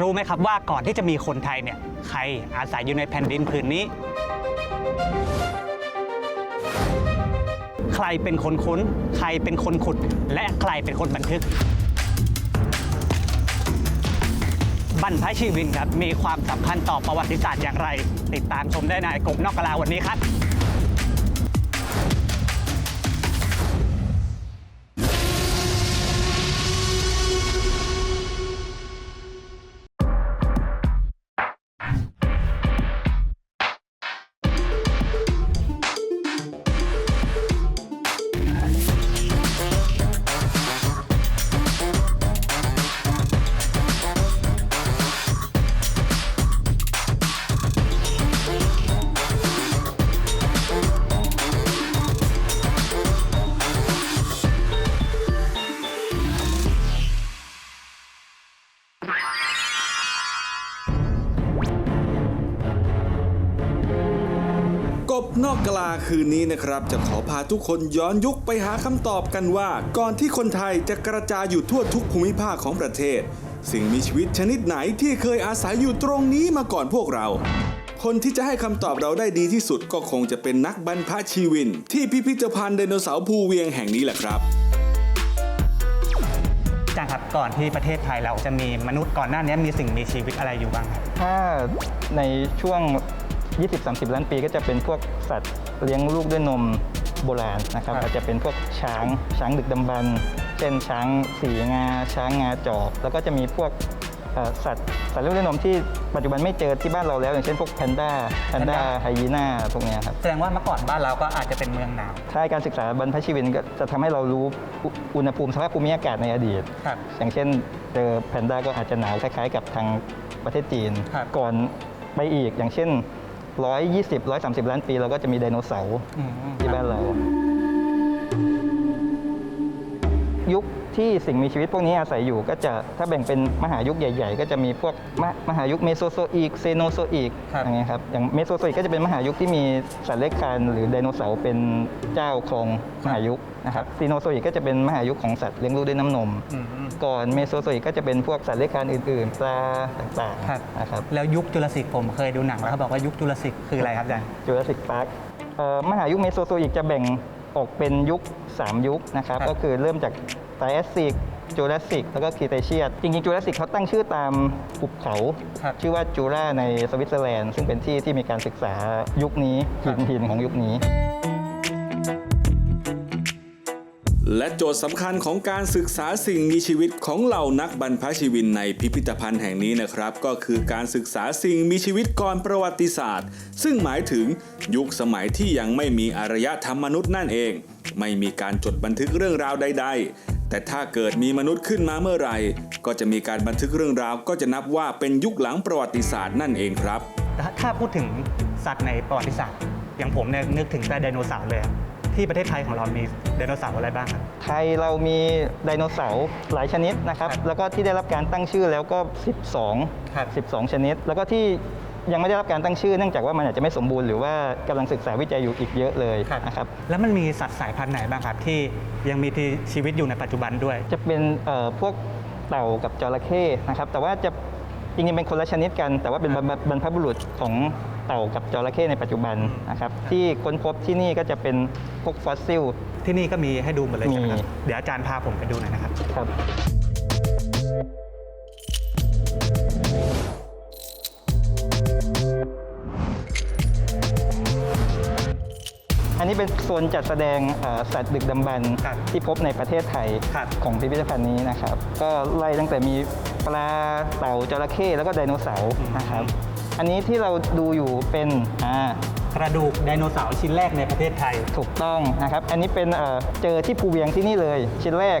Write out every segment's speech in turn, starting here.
รู้ไหมครับว่าก่อนที่จะมีคนไทยเนี่ยใครอาศัยอยู่ในแผ่นดินผืนนี้ ใครเป็นคนค้น ใครเป็นคนขุด และใครเป็นคนบันทึก บรรพชีวินครับมีความสำคัญต่อประวัติศาสตร์อย่างไร ติดตามชมได้ในกบนอกกะลาวันนี้ครับ คืนนี้นะครับจะขอพาทุกคนย้อนยุคไปหาคำตอบกันว่า ก่อนที่คนไทยจะกระจายอยู่ทั่วทุกภูมิภาคของประเทศ สิ่งมีชีวิตชนิดไหนที่เคยอาศัยอยู่ตรงนี้มาก่อนพวกเรา คนที่จะให้คำตอบเราได้ดีที่สุดก็คงจะเป็นนักบรรพชีวิน ที่พิพิธภัณฑ์ไดโนเสาร์ภูเวียงแห่งนี้แหละครับอาจารย์ครับก่อนที่ประเทศไทยเราจะมีมนุษย์ก่อนหน้านี้มีสิ่งมีชีวิตอะไรอยู่บ้างครับถ้าในช่วง 20-30 ล้านปีก็จะเป็นพวกสัตว์ เลี้ยงลูกด้วยนมโบราณนะครับครับอาจจะเป็นพวกช้างช้างดึกดำบรรพ์เช่นช้างสีงา ช้างงาจอก แล้วก็จะมีพวกเอ่อสัตว์สัตว์เลี้ยงด้วยนมที่ปัจจุบันไม่เจอที่บ้านเราแล้ว อย่างเชนพวกแพนด้าแพนด้าไฮยีน่าพวกเนี้ยครับแสดงว่าเมื่อก่อนบ้านเราก็อาจจะเป็นเมืองหนาวถ้าการศึกษาบรรพชีวินก็จะทำให้เรารู้อุอุณหภูมิสภาพภูมิอากาศในอดีตครับอย่างเช่นเจอแพนด้าก็อาจจะหนาวคล้ายๆ กับทางประเทศจีนครับก่อนไปอีกอย่างเช่น 120 130 ล้านปีเราก็จะมีไดโนเสาร์อืมที่บ้านเรา ยุค ที่สิ่งมีชีวิตพวกนี้อาศัยอยู่ก็จะถ้าแบ่งเป็นมหายุคใหญ่ ๆ ก็จะมีพวกมหมหายุคเมโซโซอีกเซโนโซอีกครับ อย่างเงี้ยครับอย่างเมโซโซอีกก็จะเป็นมหายุคที่มีสัตว์เลื้อยคลานหรือไดโนเสาร์เป็นเจ้าครองมหายุคนะครับซีโนโซอีกก็จะเป็นมหายุคของสัตว์เลี้ยงลูกด้วยน้ำนม อืม ก่อนเมโซโซอีกก็จะเป็นพวกสัตว์เลื้อยคลานอื่นๆปลาต่างครับ ๆนะครับ แล้วยุคจุลศิษย์ผมเคยดูหนังแล้วเขาบอกว่ายุคจุลศิษย์คืออะไรครับอาจารย์ จูราสสิกพาร์คมหายุคเมโซโซอีกจะแบ่งออกเป็นยุค 3 ยุคนะครับ ครับก็คือเริ่มจาก ไทแอสซิกจูราสสิกแล้วก็คีเตเชียสจริงๆจูราสสิกเขาตั้งชื่อตามหุบเขาครับชื่อว่าจูราในสวิตเซอร์แลนด์ ซึ่งเป็นที่ที่มีการศึกษายุคนี้ครัหิบ นหินของยุคนี้ และโจทย์สำคัญของการศึกษาสิ่งมีชีวิตของเหล่านักบรรพชีวินในพิพิธภัณฑ์แห่งนี้นะครับ ก็คือการศึกษาสิ่งมีชีวิตก่อนประวัติศาสตร์ ซึ่งหมายถึงยุคสมัยที่ยังไม่มีอารยธรรมมนุษย์นั่นเอง ไม่มีการจดบันทึกเรื่องราวใด ๆ แต่ถ้าเกิดมีมนุษย์ขึ้นมาเมื่อไหร่ ก็จะมีการบันทึกเรื่องราว ก็จะนับว่าเป็นยุคหลังประวัติศาสตร์นั่นเองครับ ถ้าถ้าพูดถึงสัตว์ในประวัติศาสตร์ อย่างผมเนี่ยนึกถึงแต่ไดโนเสาร์เลยครับที่ประเทศไทยของเรามีไดโนเสาร์อะไรบ้างครับไทยเรามีไดโนเสาร์หลายชนิดนะครับครับแล้วก็ที่ได้รับการตั้งชื่อแล้วก็ 12ครับ12 ชนิด แล้วก็ที่ ยังไม่ได้รับการตั้งชื่อเนื่องจากว่ามันอาจจะไม่สมบูรณ์หรือว่ากำลังศึกษาวิจัยอยู่อีกเยอะเลยนะครับแล้วมันมีสัตว์สายพันธุ์ไหนบ้างครับที่ยังมีที่ชีวิตอยู่ในปัจจุบันด้วย จะเป็นเอ่อพวกเต่ากับจระเข้นะครับแต่ว่าจะจริงๆเป็นคนละชนิดกัน แต่ว่าเป็นบรรพบรรพบุรุษของเต่ากับจระเข้ในปัจจุบันนะครับที่ค้นพบที่นี่ก็จะเป็นพวกฟอสซิล ที่นี่ก็มีให้ดูหมดเลยใช่ไหมครับมีเดี๋ยวอาจารย์พาผมไปดูหน่อยนะครับครับ อันนี้เป็นโซนจัดแสดงเอ่อสัตว์ดึกดำบรรพ์ครับที่พบในประเทศไทยครับของพิพิธภัณฑ์นี้นะครับ ก็ไล่ตั้งแต่มีปลาเต่าจระเข้แล้วก็ไดโนเสาร์นะครับ อันนี้ที่เราดูอยู่เป็นอ่ากระดูกไดโนเสาร์ชิ้นแรกในประเทศไทยถูกต้องนะครับ อันนี้เป็นเอ่อเจอที่ภูเวียงที่นี่เลย ชิ้นแรก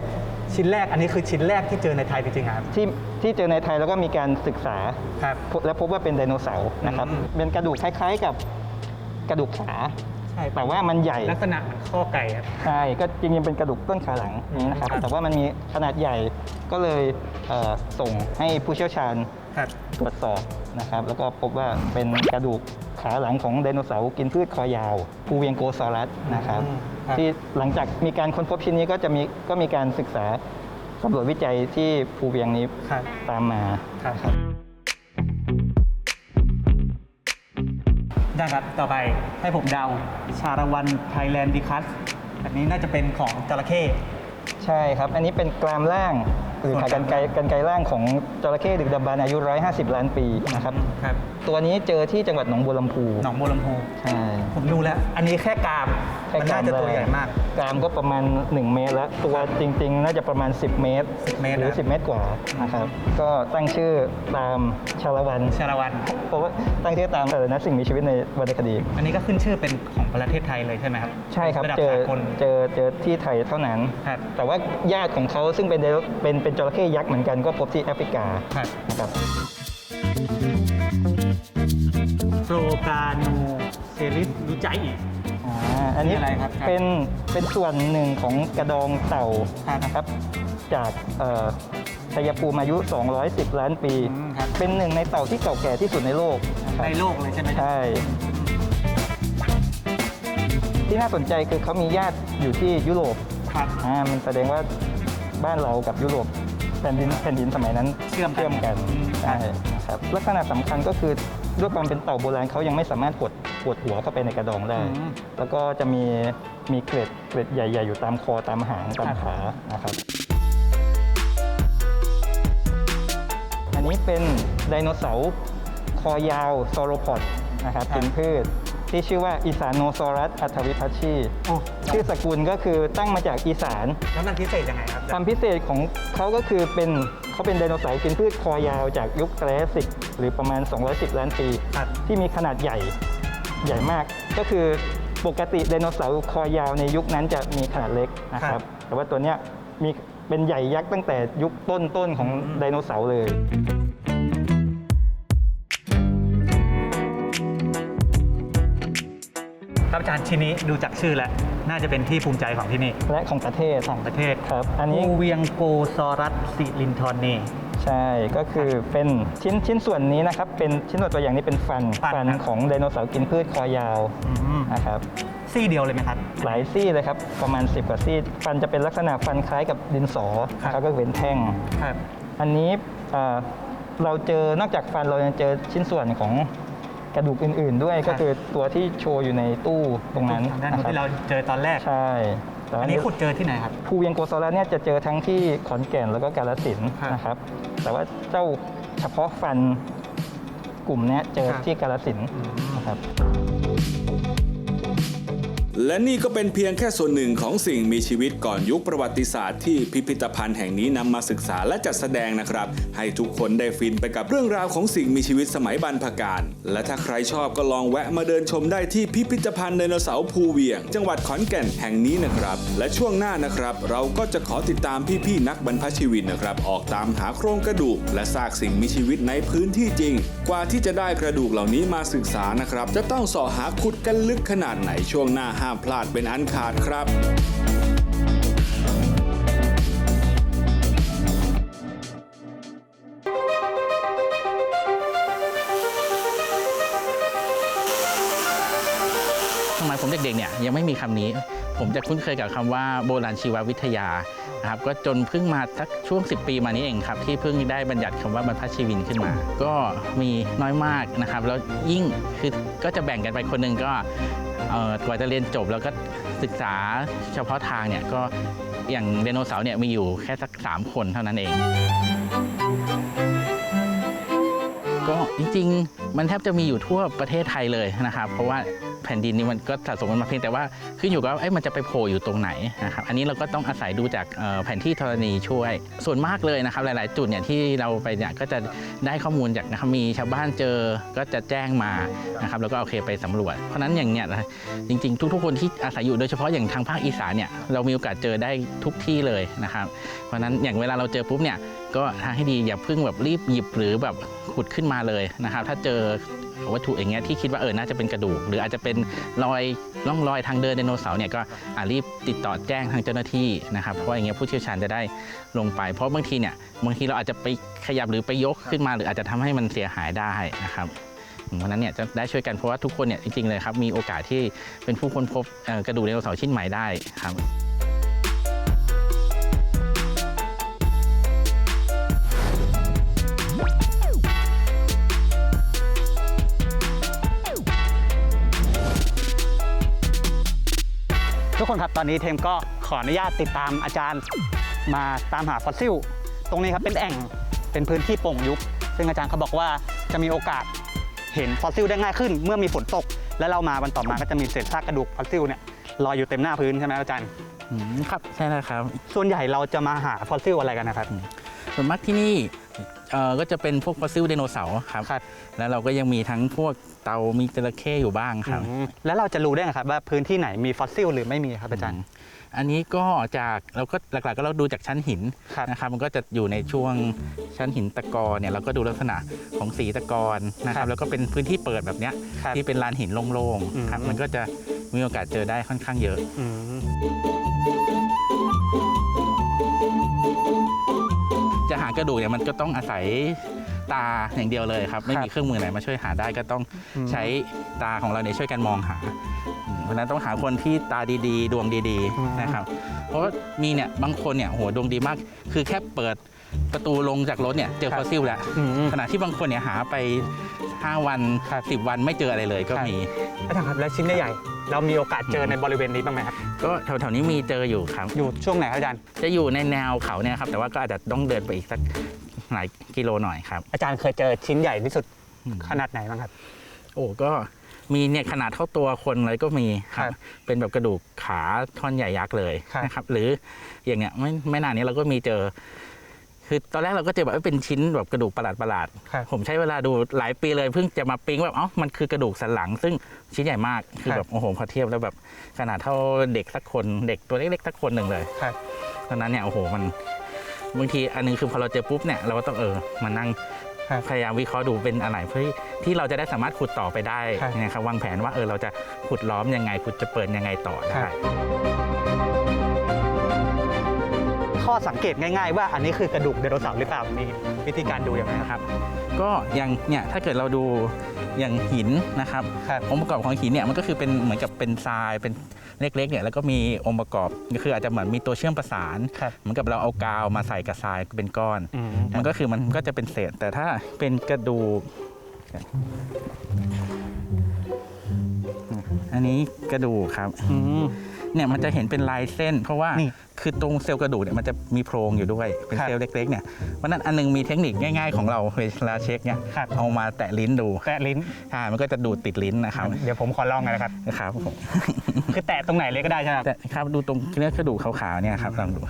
ชิ้นแรกอันนี้คือชิ้นแรกที่เจอในไทยจริงๆครับที่ที่เจอในไทยแล้วก็มีการศึกษาครับพบและพบว่าเป็นไดโนเสาร์นะครับอืมเป็นกระดูกคล้ายๆกับกระดูกขา ใช่แต่ว่ามันใหญ่ลักษณะเหมือนข้อไก่ครับ ใช่ก็จริงๆเป็นกระดูกต้นขาหลังนี้นะครับ ครับ แต่ว่ามันมีขนาดใหญ่ก็เลยเอ่อส่งให้ผู้เชี่ยวชาญครับตรวจสอบนะครับ แล้วก็พบว่าเป็นกระดูกขาหลังของไดโนเสาร์กินพืชคอยาวภูเวียงโกซอรัสนะครับอืมครับ ที่หลังจากมีการค้นพบชิ้นนี้ก็จะมีก็มีการศึกษาตำรวจวิจัยที่ภูเวียงนี้ครับตามมา ครับ ได้ครับ ต่อไปให้ผมเดา ชาละวันไทยแลนด์ดิคัสอันนี้น่าจะเป็นของจระเข้ใช่ครับ อันนี้เป็นกรามล่าง หรือส่วนขากรรไกรกรรไกรล่างของจระเข้ดึกดำบรรพ์อายุ 150 ล้านปีนะครับ ครับ ตัวนี้เจอที่จังหวัดหนองบัวลำพูหนองบัวลำพู ใช่ ผมดูแล้ว อันนี้แค่กราม แค่มันกราน่ามจะตัวใหญ่มาก กรามก็ประมาณ 1 เมตรแล้ว ตัวจริง ๆ น่าจะประมาณ 10 เมตร10เมตรหรือ นะ 10 เมตรกว่านะครับ ก็ตั้งชื่อตามชาละวัน ชาละวัน เพราะว่าตั้งชื่อตามเออนะสิ่งมีชีวิตในวรรณคดี อันนี้ก็ขึ้นชื่อเป็นของประเทศไทยเลยใช่ไหมครับใช่ครับ ระดับเจอสากล เจอเจอที่ไทยเท่านั้น ครับ แต่ว่าญาติของเขาซึ่งเป็นไดโนเป็นเป็นจระเข้ยักษ์เหมือนกันก็พบที่แอฟริกาครับ นะครับโปรกาโนเซริสรู้ใจอีก อ่าอันนี้นี่อะไรครับครับเป็นเป็นส่วนหนึ่งของกระดองเต่าครับนะครับ จากเอ่อชัยภูมิอายุ 210 ล้านปี อืมครับ เป็นหนึ่งในเต่าที่เก่าแก่ที่สุดในโลกนะครับในโลกเลยใช่ไหมใช่ ที่น่าสนใจคือเขามีญาติอยู่ที่ยุโรป ครับ อ่ามันแสดงว่า บ้านเรากับยุโรปแผ่นดินแผ่นดินสมัยนั้นเชื่อมกันเชื่อมกันอืม ใช่ครับลักษณะสำคัญก็คือด้วยความเป็นเต่าโบราณเขายังไม่สามารถกดกดหัวเข้าไปในกระดองได้ อืม แล้วก็จะมีมีเกล็ดเกล็ดใหญ่ๆ อยู่ตามคอตามหางตามครับขานะครับ อันนี้เป็นไดโนเสาร์คอยาวซอโรพอดนะครับกินพืช ที่ชื่อว่าอีสานโนซอรัสอัทวิพัชชีโอ้ชื่อสกุลก็คือตั้งมาจากอีสานแล้วมันพิเศษยังไงครับความพิเศษของเขาก็คือเป็นเขาเป็นไดโนเสาร์กินพืชคอยาวจากยุคแทรสสิกหรือประมาณ 210 ล้านปีครับที่มีขนาดใหญ่ใหญ่มาก ก็คือปกติไดโนเสาร์คอยาวในยุคนั้นจะมีขนาดเล็กนะคครัรับบแต่ว่าตัวเนี้ยมีเป็นใหญ่ยักษ์ตั้งแต่ยุคต้นๆของอืมไดโนเสาร์เลย ครับอาจารย์ชิ้นนี้ดูจากชื่อแล้ว น่าจะเป็นที่ภูมิใจของที่นี่และของประเทศ ของประเทศครับอันนี้ ภูเวียงโกซอรัสซิลินทอนเนใช่ก็คือเป็นชิ้นชิ้นส่วนนี้นะครับ เป็นชิ้นส่วนตัวอย่างนี้เป็นฟันฟันฟันครับของไดโนเสาร์กินพืชคอยาวอืม นะครับ ซี่เดียวเลยไหมครับ หลายซี่เลยครับ ประมาณ 10 กว่าซี่ ฟันจะเป็นลักษณะฟันคล้ายกับดินสอครับ แล้วก็เป็นแท่ง ครับ อันนี้เอ่อเราเจอนอกจากฟันเรายังเจอชิ้นส่วนของ กระดูกอื่น ๆ ด้วยครัก็บคือตัวที่โชว์อยู่ในตู้ตรงนั้นด้านนะนู้นครับที่เราเจอตอนแรกใช่แต่อันนี้ขุดเจอที่ไหนครับภูเวียงโกซอรัสเนี่ยจะเจอทั้งที่ขอนแก่นแล้วก็กาฬสินธุ์ครับนะครับ แต่ว่าเจ้าเฉพาะฟันกลุ่มเนี้ยเจอครับที่กาฬสินธุ์นะครับ และนี่ก็เป็นเพียงแค่ส่วนหนึ่งของสิ่งมีชีวิตก่อนยุคประวัติศาสตร์ที่พิพิธภัณฑ์แห่งนี้นำมาศึกษาและจัดแสดงนะครับ ให้ทุกคนได้ฟินไปกับเรื่องราวของสิ่งมีชีวิตสมัยบรรพกาลและถ้าใครชอบก็ลองแวะมาเดินชมได้ที่พิพิธภัณฑ์ไดโนเสาร์ภูเวียง จังหวัดขอนแก่นแห่งนี้นะครับ และช่วงหน้านะครับ เราก็จะขอติดตามพี่ๆนักบรรพชีวินนะครับ ออกตามหาโครงกระดูก และซากสิ่งมีชีวิตในพื้นที่จริง กว่าที่จะได้กระดูกเหล่านี้มาศึกษานะครับ จะต้องสอหาขุดกันลึกขนาดไหนช่วงหน้าห้ามพลาดเป็นอันขาดครับสมัยผมเด็กๆเนี่ยยังไม่มีคำนี้ ผมจะคุ้นเคยกับคำว่าโบราณชีววิทยานะครับก็จนเพิ่งมาสักช่วง 10 ปีมานี้เองครับ ที่เพิ่งได้บัญญัติคำว่าบรรพชีวินขึ้นมา ก็มีน้อยมากนะครับ แล้วยิ่งคือก็จะแบ่งกันไปคนหนึ่งก็ กว่าจะเรียนจบแล้วก็ศึกษาเฉพาะทางเนี่ยก็อย่างไดโนเสาร์เนี่ยมีอยู่แค่สัก 3 คนเท่านั้นเอง ก็จริงๆ มันแทบจะมีอยู่ทั่วประเทศไทยเลยนะครับ เพราะว่าแผ่นดินนี้มันก็สะสมกันมาเพียงแต่ว่าขึ้นอยู่กับว่าเอ้มันจะไปโผล่อยู่ตรงไหนนะครับอันนี้เราก็ต้องอาศัยดูจากเอ่อแผนที่ธรณีช่วย ส่วนมากเลยนะครับหลาย ๆ จุดเนี่ยที่เราไปเนี่ยก็จะได้ข้อมูลจากนะครับมีชาวบ้านเจอก็จะแจ้งมานะครับแล้วก็โอเคไปสำรวจ เพราะนั้นอย่างเนี้ยจริง ๆ ทุก ๆ คนที่อาศัยอยู่โดยเฉพาะอย่างทางภาคอีสานเนี่ยเรามีโอกาสเจอได้ทุกที่เลยนะครับ เพราะนั้นอย่างเวลาเราเจอปุ๊บเนี่ยก็ทางให้ดีอย่าเพิ่งแบบรีบหยิบหรือแบบขุดขึ้นมาเลยนะครับ ถ้าเจอวัตถุอย่างเงี้ยที่คิดว่าเออน่าจะเป็นกระดูก หรืออาจจะเป็นรอยร่องรอยทางเดินไดโนเสาร์เนี่ยก็รีบติดต่อแจ้งทางเจ้าหน้าที่นะครับเพราะว่าอย่างเงี้ยผู้เชี่ยวชาญจะได้ลงไป เพราะบางทีเนี่ยบางทีเราอาจจะไปขยับหรือไปยกขึ้นมา หรืออาจจะทำให้มันเสียหายได้นะครับเพราะนั้นเนี่ยจะได้ช่วยกันเพราะว่าทุกคนเนี่ยจริงๆเลยครับมีโอกาสที่เป็นผู้ค้นพบกระดูกไดโนเสาร์ชิ้นใหม่ได้ครับ คนครับ ตอนนี้เทมก็ขออนุญาตติดตามอาจารย์มาตามหาฟอสซิล ตรงนี้ครับเป็นแอ่งเป็นพื้นที่โป่งยุบซึ่งอาจารย์เขาบอกว่าจะมีโอกาสเห็นฟอสซิลได้ง่ายขึ้น เมื่อมีฝนตก แล้วเรามาวันต่อมาก็จะมีเศษซากกระดูกฟอสซิลเนี่ยลอยอยู่เต็มหน้าพื้นใช่ไหมอาจารย์อืมครับใช่แล้วครับ ส่วนใหญ่เราจะมาหาฟอสซิลอะไรกันนะครับส่วนมากที่นี่ เอ่อก็จะเป็นพวกฟอสซิลไดโนเสาร์ครับ ครับ แล้วเราก็ยังมีทั้งพวกเตามีจระเข้อยู่บ้างครับ อืมแล้วเราจะรู้ได้ไงครับว่าพื้นที่ไหนมีฟอสซิลหรือไม่มีครับอาจารย์ อันนี้ก็จากเราก็หลักๆก็เราดูจากชั้นหินครับ นะครับ มันก็จะอยู่ในช่วงชั้นหินตะกอนเนี่ยเราก็ดูลักษณะของสีตะกอนนะคครัรับบ แล้วก็เป็นพื้นที่เปิดแบบเนี้ยครับ ที่เป็นลานหินโล่งอืมๆครับมันก็จะมีโอกาสเจอได้ค่อนข้างเยอะ อืม จะหากระดูกเนี่ยมันก็ต้องอาศัยตาอย่างเดียวเลยครับ ไม่มีเครื่องมือไหนมาช่วยหาได้ก็ต้องใช้ตาของเราเนี่ยช่วยกันมองหาอืมเพราะฉะนั้นต้องหาคนที่ตาดีๆ ดวงดี ๆนะครับ เพราะว่ามีเนี่ยบางคนเนี่ยโหดวงดีมาก คือแค่เปิด ประตูลงจากรถเนี่ยเจอฟอสซิลแล้วอืม ขณะที่บางคนเนี่ยหาไป 5 วันครับ10 วันไม่เจออะไรเลยก็ครับมี อาจารย์ครับแล้วชิ้นใหญ่ๆเรามีโอกาสเจอในบริเวณนี้บ้างไหมครับ ก็แถวๆนี้มีเจออยู่ครับ อยู่ช่วงไหนครับอาจารย์ จะอยู่ในแนวเขาเนี่ยครับ แต่ว่าก็อาจจะต้องเดินไปอีกสักหลายกิโลหน่อยครับ อาจารย์เคยเจอชิ้นใหญ่ที่สุดอืม ขนาดไหนบ้างครับ โอ้ก็มีเนี่ยขนาดเท่าตัวคนเลยก็มีครัครับบเป็นแบบกระดูกขาท่อนใหญ่ยักษ์เลยครับ นะครับ หรืออย่างเงี้ยไม่ไม่นานนี้เราก็มีเจอ คือตอนแรกเราก็เจอแบบเอ้ยเป็นชิ้นแบบกระดูกประหลาดประหลาดๆครับผมใช้เวลาดูหลายปีเลยเพิ่งจะมาปิ๊งแบบเอ้ามันคือกระดูกสันหลัง ซึ่งชิ้นใหญ่มากคือครับแบบโอ้โหพอเทียบแล้วแบบขนาดเท่าเด็กสักคนเด็กตัวเล็กๆสักคนหนึ่งเลยครับตอนนั้นเนี่ยโอ้โหมันบางทีอันหนึงคือพอเราเจอปุ๊บเนี่ยเราก็ต้องเออมานั่งครับพยายามวิเคราะห์ดูเป็นอะไรเพื่อที่เราจะได้สามารถขุดต่อไปได้ครับนะครับวางแผนว่าเออเราจะขุดล้อมยังไงขุดจะเปิดยังไงต่อครัได้บ ข้อสังเกตง่าย ๆ ว่าอันนี้คือกระดูกไดโนเสาร์หรือเปล่ามีวิธีการดูอย่างไรครับนะครับก็อย่างเนี่ยถ้าเกิดเราดูอย่างหินนะครับครับองค์ประกอบของหินเนี่ยมันก็คือเป็นเหมือนกับเป็นทรายเป็นเล็กๆเนี่ยแล้วก็มีองค์ประกอบก็คืออาจจะเหมือนมีตัวเชื่อมประสานครับเหมือนกับเราเอากาวมาใส่กับทรายเป็นก้อนอืมมันก็คือมันก็จะเป็นเศษ แต่ถ้าเป็นกระดูกอั นนี้กระดูกครับอืมเนี่ยมันจะเห็นเป็นลายเส้น เพราะว่านี่คือตรงเซลล์กระดูกเนี่ยมันจะมีโพรงอยู่ด้วยเป็นครับเซลล์เล็กๆเนี่ยเพราะฉะนั้นอันหนึงมีเทคนิคง่ายๆของเราเวลาเช็คเนี่ยครับเอามาแตะลิ้นดูแตะลิ้นอ่ามันก็จะดูดติดลิ้นนะครับเดี๋ยวผมขอลองกันนะครับนะครับผมคือแตะตรงไหนเลยก็ได้ใช่ไหมครับแต่ครับดูตรงเนื้อกระดูกขาวๆเนี่ยครับลองดู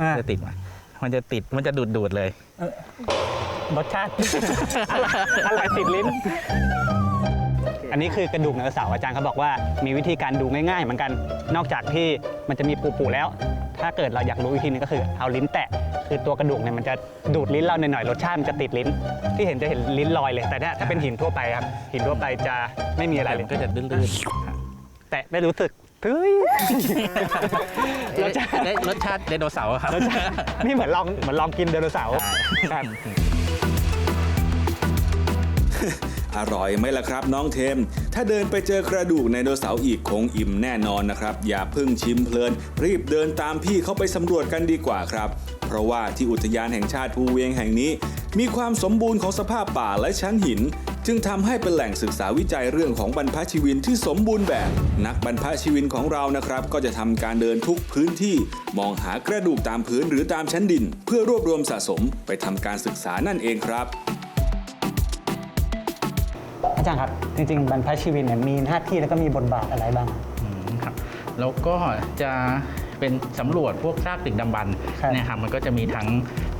อ่าจะติดไหมมันจะติดมันจะดูดดูดๆเลยรสชาติอะไรอะไรติดลิ้น อันนี้คือกระดูกไดโนเสาร์อาจารย์เขาบอกว่ามีวิธีการดูง่ายๆ เหมือนกัน นอกจากที่มันจะมีปูๆแล้ว ถ้าเกิดเราอยากรู้อีกทีนึงก็คือเอาลิ้นแตะคือตัวกระดูกเนี่ยมันจะดูดลิ้นเราหน่อยๆรสชาติมันจะติดลิ้น ที่เห็นจะเห็นลิ้นลอยเลยแต่เนี่ยถ้าเป็นหินทั่วไปครับหินทั่วไปจะไม่มีอะไรแต่เลมัยนก็จะลื่นๆครับแตะไม่รู้สึกเฮ้ยรสชาติได้รสชาติไดโนเสาร์ครับรสชาตินี่เหมือนลองเหมือนลองกินไดโนเสาร์ครับ อร่อยไหมล่ะครับ น้องเทม ถ้าเดินไปเจอกระดูกไดโนเสาร์อีกคงอิ่มแน่นอนนะครับ อย่าเพิ่งชิมเพลิน รีบเดินตามพี่เขาไปสำรวจกันดีกว่าครับ เพราะว่าที่อุทยานแห่งชาติภูเวียงแห่งนี้ มีความสมบูรณ์ของสภาพป่าและชั้นหิน จึงทำให้เป็นแหล่งศึกษาวิจัยเรื่องของบรรพชีวินที่สมบูรณ์แบบ นักบรรพชีวินของเรานะครับ ก็จะทำการเดินทุกพื้นที่ มองหากระดูกตามพื้นหรือตามชั้นดิน เพื่อรวบรวมสะสมไปทำการศึกษานั่นเองครับ อาจารย์ครับ จริงๆ บรรพชีวินเนี่ยมีหน้าที่แล้วก็มีบทบาทอะไรบ้าง อืมครับแล้วก็จะเป็นสำรวจพวกซากตึกดำบรรพ์ครับ นะครับมันก็จะมีทั้ง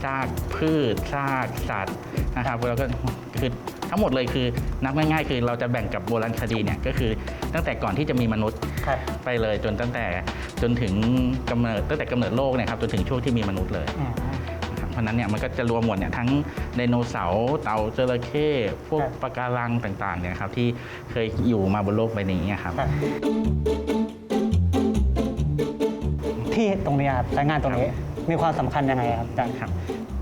ซากพืชซากสัตว์นะครับแล้วก็คือทั้งหมดเลยคือนับง่ายๆ คือเราจะแบ่งกับโบราณคดีเนี่ยก็คือตั้งแต่ก่อนที่จะมีมนุษย์ ครับ ไปเลยจนตั้งแต่จนถึงกำเนิดตั้งแต่กำเนิดโลกเนะครับจนถึงช่วงที่มีมนุษย์เลยอืมนะครับ เพราะฉะนั้นเนี่ยมันก็จะรวมหมดเนี่ยทั้งไดโนเสาร์เต่าจระเข้พวกครับปะการังต่างๆเนี่ยครับที่เคยอยู่มาบนโลกใบนี้ครับครับที่ตรงนี้ครับสายงานตรงนี้มีความสำคัญยังไงครับอาจารย์ครับ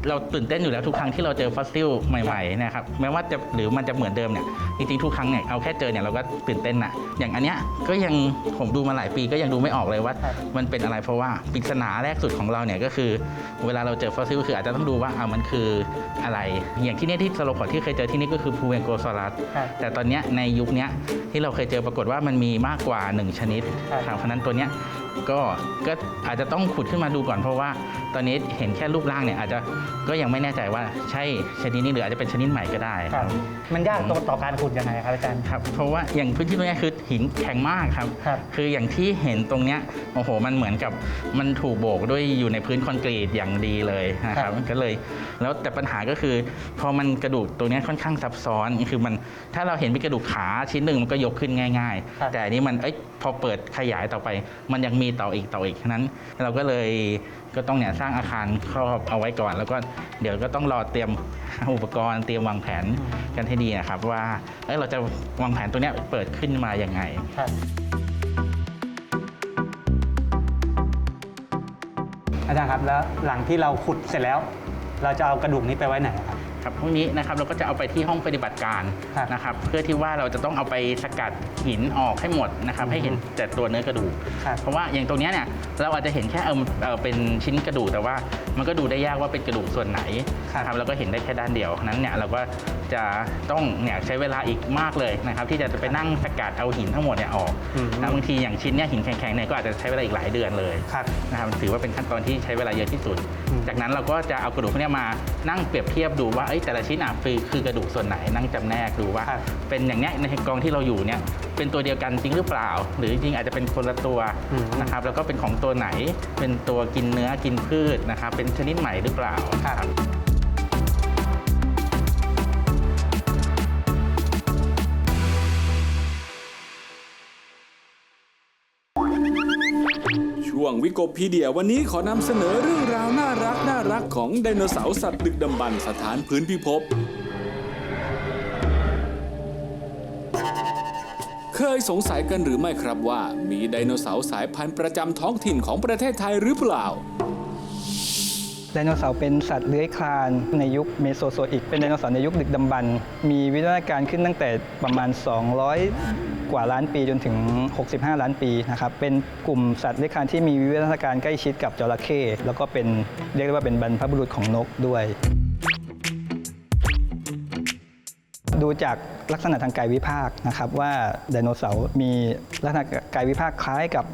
เราตื่นเต้นอยู่แล้วทุกครั้งที่เราเจอฟอสซิลใหม่ๆนะครับแม้ว่าจะหรือมันจะเหมือนเดิมเนี่ยจริงๆทุกครั้งเนี่ยเอาแค่เจอเนี่ยเราก็ตื่นเต้นนะอย่างอันเนี้ยก็ยังผมดูมาหลายปีก็ยังดูไม่ออกเลยว่าครับมันเป็นอะไรเพราะว่าปริศนาแรกสุดของเราเนี่ยก็คือ เวลาเราเจอฟอสซิลคืออาจจะต้องดูว่าอ่ามันคืออะไร อย่างที่เนี่ยที่สโลพอร์ตที่เคยเจอที่นี่ก็คือพูเวนโกซอรัสครับแต่ตอนเนี้ยในยุคเนี้ยที่เราเคยเจอปรากฏว่ามันมีมากกว่า 1 ชนิดครับครับเพราะฉะนั้นตัวเนี้ยก็ก็อาจจะต้องขุดขึ้นมาดูก่อนเพราะว่า ตอนนี้เห็นแค่รูปร่างเนี่ยอาจจะก็ยังไม่แน่ใจว่าใช่ชนิดนี้หรืออาจจะเป็นชนิดใหม่ก็ได้ครับ มันยากตรงต่อการขุดยังไงครับอาจารย์ ครับเพราะว่าอย่างพื้นที่ตรงเนี้ยคือหินแข็งมากครับ ครับ คืออย่างที่เห็นตรงเนี้ยโอ้โห มันเหมือนกับมันถูกโบกด้วยอยู่ในพื้นคอนกรีตอย่างดีเลยนะคครัรับบ ก็เลย แล้วแต่ปัญหาก็คือ พอมันกระดูกตรงเนี้ยค่อนข้างซับซ้อนคือมันถ้าเราเห็นเป็นกระดูกขาชิ้นหนึ่งมันก็ยกขึ้นง่าย ครับ ๆ แต่อันนี้มันเอ้ยพอเปิดขยายต่อไป มันยังมีต่ออีกต่ออีกฉะนั้น เราก็เลยก็ต้องเนี่ยสร้างอาคารครอบเอาไว้ก่อน แล้วก็เดี๋ยวก็ต้องรอเตรียมอุปกรณ์เตรียมวางแผนกันให้ดีนะครับ ว่าเอ้ยเราจะวางแผนตัวเนี้ยเปิดขึ้นมาอยังไงครับอาจารย์ครับแล้วหลังที่เราขุดเสร็จแล้ว เราจะเอากระดูกนี้ไปไว้ไหนครับ ครับพวกนี้นะครับเราก็จะเอาไปที่ห้องปฏิบัติการครับนะครับเพื่อที่ว่าเราจะต้องเอาไปสกัดหินออกให้หมดนะครับให้เห็นแต่ตัวเนื้อกระดูก ครับ เพราะว่าอย่างตรงเนี้ยเนี่ยเราอาจจะเห็นแค่เออเออเป็นชิ้นกระดูกแต่ว่ามันก็ดูได้ยากว่าเป็นกระดูกส่วนไหนครับ นะครับเราก็เห็นได้แค่ด้านเดียวนั้นเนี่ยเราก็ จะต้องเนี่ยใช้เวลาอีกมากเลยนะครับที่จะไปนั่งสกัดเอาหินทั้งหมดเนี่ยออกอืม นะบางทีอย่างชิ้นเนี่ยหินแข็งๆเนี่ยก็อาจจะใช้เวลาอีกหลายเดือนเลยครับ นะครับถือว่าเป็นขั้นตอนที่ใช้เวลาเยอะที่สุด อืม จากนั้นเราก็จะเอากระดูกพวกเนี้ยมานั่งเปรียบเทียบดูว่าเอ้ยแต่ละชิ้นอะคือคือกระดูกส่วนไหนนั่งจำแนกดูว่า ครับ เป็นอย่างเนี้ยในกองที่เราอยู่เนี่ยเป็นตัวเดียวกันจริงหรือเปล่า หรือจริงๆอาจจะเป็นคนละตัวอืมนะครับแล้วก็เป็นของตัวไหนเป็นตัวกินเนื้อกินพืชนะครับเป็นชนิดใหม่หรือเปล่าครับ งวิกพีเดียวันนี้ขอนำเสนอเรื่องราวน่ารักน่ารักของไดโนเสาร์สัตว์ดึกดำบรรพ์สถานพื้นพิภพ เคยสงสัยกันหรือไม่ครับว่า มีไดโนเสาร์สายพันธุ์ประจำท้องถิ่นของประเทศไทยหรือเปล่า ไดโนเสาร์เป็นสัตว์เลื้อยคลานในยุคเมโซโซอิก เป็นไดโนเสาร์ในยุคดึกดำบรรพ์มีวิวัฒนาการขึ้นตั้งแต่ประมาณ 200 กว่าล้านปีจนถึง 65 ล้านปีนะครับเป็นกลุ่มสัตว์เลื้อยคลานที่มีวิวัฒนาการใกล้ชิดกับจระเข้แล้วก็เป็นเรียกได้ว่าเป็นบรรพบุรุษของนกด้วยดูจากลักษณะทางกายวิภาคนะครับว่าไดโนเสาร์มีลักษณะกายวิภาคคล้ายกับ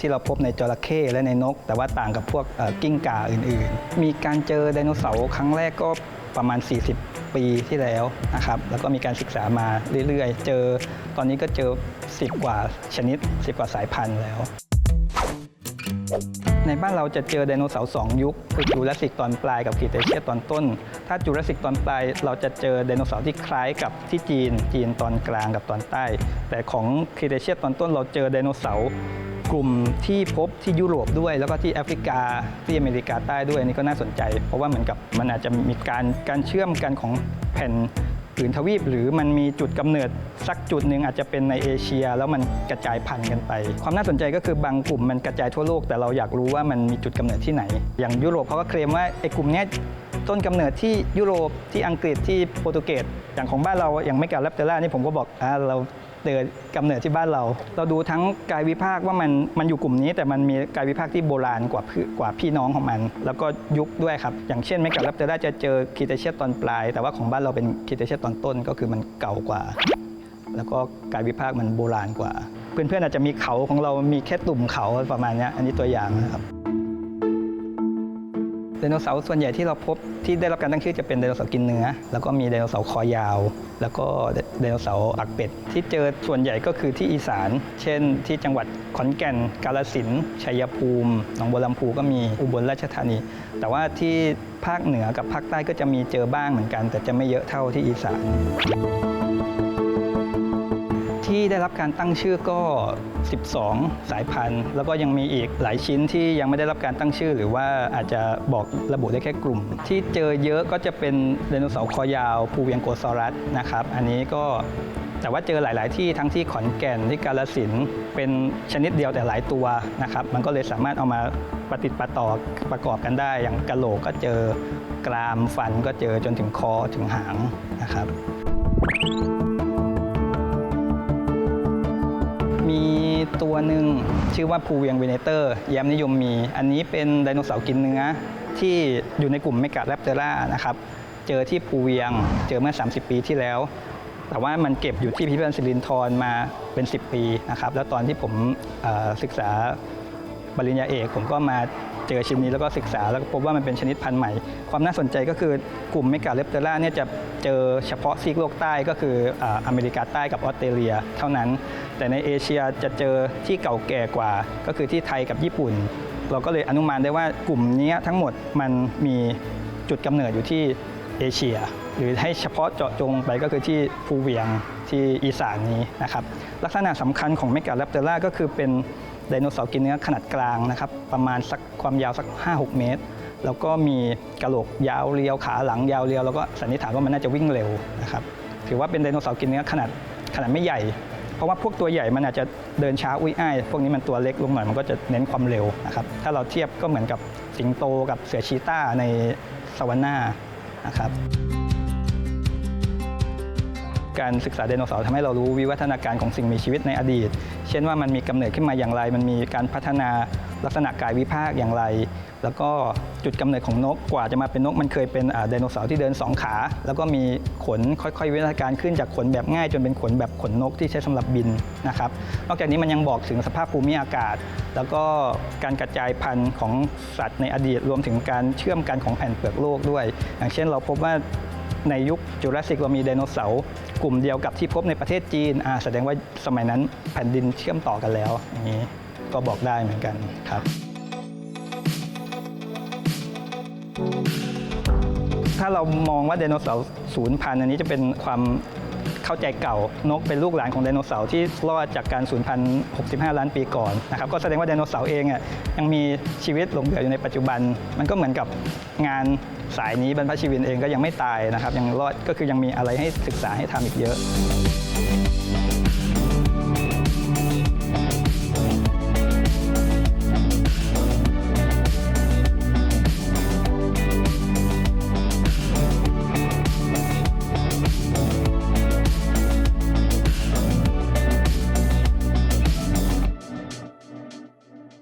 ที่เราพบในจระเข้และในนก แต่ว่าต่างกับพวกกิ้งก่าอื่นๆ มีการเจอไดโนเสาร์ครั้งแรกก็ประมาณ 40 ปีที่แล้วนะครับ แล้วก็มีการศึกษามาเรื่อยๆ เจอตอนนี้ก็เจอ 10 กว่าชนิด 10 กว่าสายพันธุ์แล้ว ในบ้านเราจะเจอไดโนเสาร์สองยุค คือจูราสสิกตอนปลายกับครีเทเชียตอนต้น ถ้าจูราสสิกตอนปลายเราจะเจอไดโนเสาร์ที่คล้ายกับที่จีน จีนตอนกลางกับตอนใต้ แต่ของครีเทเชียตอนต้นเราเจอไดโนเสาร์ กลุ่มที่พบที่ยุโรปด้วย แล้วก็ที่แอฟริกาที่อเมริกาใต้ด้วยนี่ก็น่าสนใจ เพราะว่าเหมือนกับมันอาจจะมีการการเชื่อมกันของแผ่นผืนทวีป หรือมันมีจุดกำเนิดสักจุดหนึ่งอาจจะเป็นในเอเชีย แล้วมันกระจายพันธุ์กันไป ความน่าสนใจก็คือบางกลุ่มมันกระจายทั่วโลกแต่เราอยากรู้ว่ามันมีจุดกำเนิดที่ไหน อย่างยุโรปเขาก็เคลมว่าไอ้กลุ่มนี้ต้นกำเนิดที่ยุโรปที่อังกฤษที่โปรตุเกสอย่างของบ้านเราอย่างไม่กาแรปเตอร่านี่ผมก็บอกอ่าเรา เจอกำเนิดที่บ้านเรา เราดูทั้งกายวิภาคว่ามันมันอยู่กลุ่มนี้ แต่มันมีกายวิภาคที่โบราณกว่าพี่กว่าพี่น้องของมัน แล้วก็ยุคด้วยครับ อย่างเช่นไม่กาแรปเตอร่าจะเจอคีเทเชียตอนปลาย แต่ว่าของบ้านเราเป็นคีเทเชียตอนต้นก็คือมันเก่ากว่า แล้วก็กายวิภาคมันโบราณกว่า เพื่อนๆอาจจะมีเขาของเรามีแค่ตุ่มเขาประมาณนี้อันนี้ตัวอย่างนะครับ ไดโนเสาร์ส่วนใหญ่ที่เราพบที่ได้รับการตั้งชื่อจะเป็นไดโนเสาร์กินเนื้อ แล้วก็มีไดโนเสาร์คอยาว แล้วก็ไดโนเสาร์ปากเป็ด ที่เจอส่วนใหญ่ก็คือที่อีสาน เช่น ที่จังหวัดขอนแก่น กาฬสินธุ์ชัยภูมิหนองบัวลำพูก็มีอุบลราชธานี แต่ว่าที่ภาคเหนือกับภาคใต้ก็จะมีเจอบ้างเหมือนกัน แต่จะไม่เยอะเท่าที่อีสาน ที่ได้รับการตั้งชื่อก็ 12 สายพันธุ์ แล้วก็ยังมีอีกหลายชิ้นที่ยังไม่ได้รับการตั้งชื่อ หรือว่าอาจจะบอกระบุได้แค่กลุ่ม ที่เจอเยอะก็จะเป็นไดโนเสาร์คอยาวพูเวียงโกซอรัสนะครับ อันนี้ก็แต่ว่าเจอหลาย ๆ ที่ทั้งที่ขอนแก่นที่กาฬสินเป็นชนิดเดียวแต่หลายตัวนะครับ มันก็เลยสามารถเอามาปฏิดประต่อประกอบกันได้ อย่างกะโหลกก็เจอกรามฟันก็เจอจนถึงคอถึงหางนะครับ มีตัวหนึ่งชื่อว่าภูเวียงเวเนเตอร์แย้มนิยมมี อันนี้เป็นไดโนเสาร์กินเนื้อ ที่อยู่ในกลุ่มเมกาแรปเตอร่านะครับ เจอที่ภูเวียง เจอเมื่อ 30 ปีที่แล้ว แต่ว่ามันเก็บอยู่ที่พิพิธภัณฑ์สิรินทรมาเป็น 10 ปีนะครับ แล้วตอนที่ผมศึกษาปริญญาเอกผมก็มา เจอชิ้นนี้แล้วก็ศึกษาแล้วก็พบว่ามันเป็นชนิดพันธุ์ใหม่ ความน่าสนใจก็คือกลุ่มเมกาเลปเตอร่าเนี่ยจะเจอเฉพาะซีกโลกใต้ก็คืออเมริกาใต้กับออสเตรเลียเท่านั้น แต่ในเอเชียจะเจอที่เก่าแก่กว่า ก็คือที่ไทยกับญี่ปุ่น เราก็เลยอนุมานได้ว่ากลุ่มนี้ทั้งหมดมันมีจุดกำเนิดอยู่ที่เอเชีย หรือให้เฉพาะเจาะจงไปก็คือที่ภูเวียงที่อีสานนี้นะครับลักษณะสำคัญของเมกาเลปเตอร่าก็คือเป็น ไดโนเสาร์กินเนื้อขนาดกลางนะครับประมาณสักความยาวสัก 5-6 เมตร แล้วก็มีกระโหลกยาวเรียวขาหลังยาวเรียวแล้วก็สันนิษฐานว่ามันน่าจะวิ่งเร็วนะครับถือว่าเป็นไดโนเสาร์กินเนื้อขนาดขนาดไม่ใหญ่ เพราะว่าพวกตัวใหญ่มันอาจจะเดินช้าอุ้ยอ้าย พวกนี้มันตัวเล็กลงหน่อยมันก็จะเน้นความเร็วนะครับถ้าเราเทียบก็เหมือนกับสิงโตกับเสือชีต้าในสวรรค์นานะครับ การศึกษาไดโนเสาร์ทำให้เรารู้วิวัฒนาการของสิ่งมีชีวิตในอดีต เช่นว่ามันมีกำเนิดขึ้นมาอย่างไร มันมีการพัฒนาลักษณะกายวิภาคอย่างไร แล้วก็จุดกำเนิดของนกกว่าจะมาเป็นนก มันเคยเป็นไดโนเสาร์ที่เดินสองขา แล้วก็มีขนค่อยๆวิวัฒนาการขึ้นจากขนแบบง่าย จนเป็นขนแบบขนนกที่ใช้สำหรับบินนะครับนอกจากนี้มันยังบอกถึงสภาพภูมิอากาศ แล้วก็การกระจายพันธุ์ของสัตว์ในอดีตรวมถึงการเชื่อมกันของแผ่นเปลือกโลกด้วย อย่างเช่นเราพบว่า ในยุคจูราสสิกเรามีไดโนเสาร์กลุ่มเดียวกับที่พบในประเทศจีนอ่าแสดงว่าสมัยนั้นแผ่นดินเชื่อมต่อกันแล้วอย่างนี้ก็บอกได้เหมือนกันครับถ้าเรามองว่าไดโนเสาร์ศูนย์พันธุ์อันนี้จะเป็นความเข้าใจเก่านกเป็นลูกหลานของไดโนเสาร์ที่รอดจากการสูญพันธุ์ 65 ล้านปีก่อนนะครับก็แสดงว่าไดโนเสาร์เองอะยังมีชีวิตหลงเหลืออยู่ในปัจจุบัน มันก็เหมือนกับงาน สายนี้บรรพชีวินเองก็ยังไม่ตายนะครับยังรอดก็คือยังมีอะไรให้ศึกษาให้ทำอีกเยอะ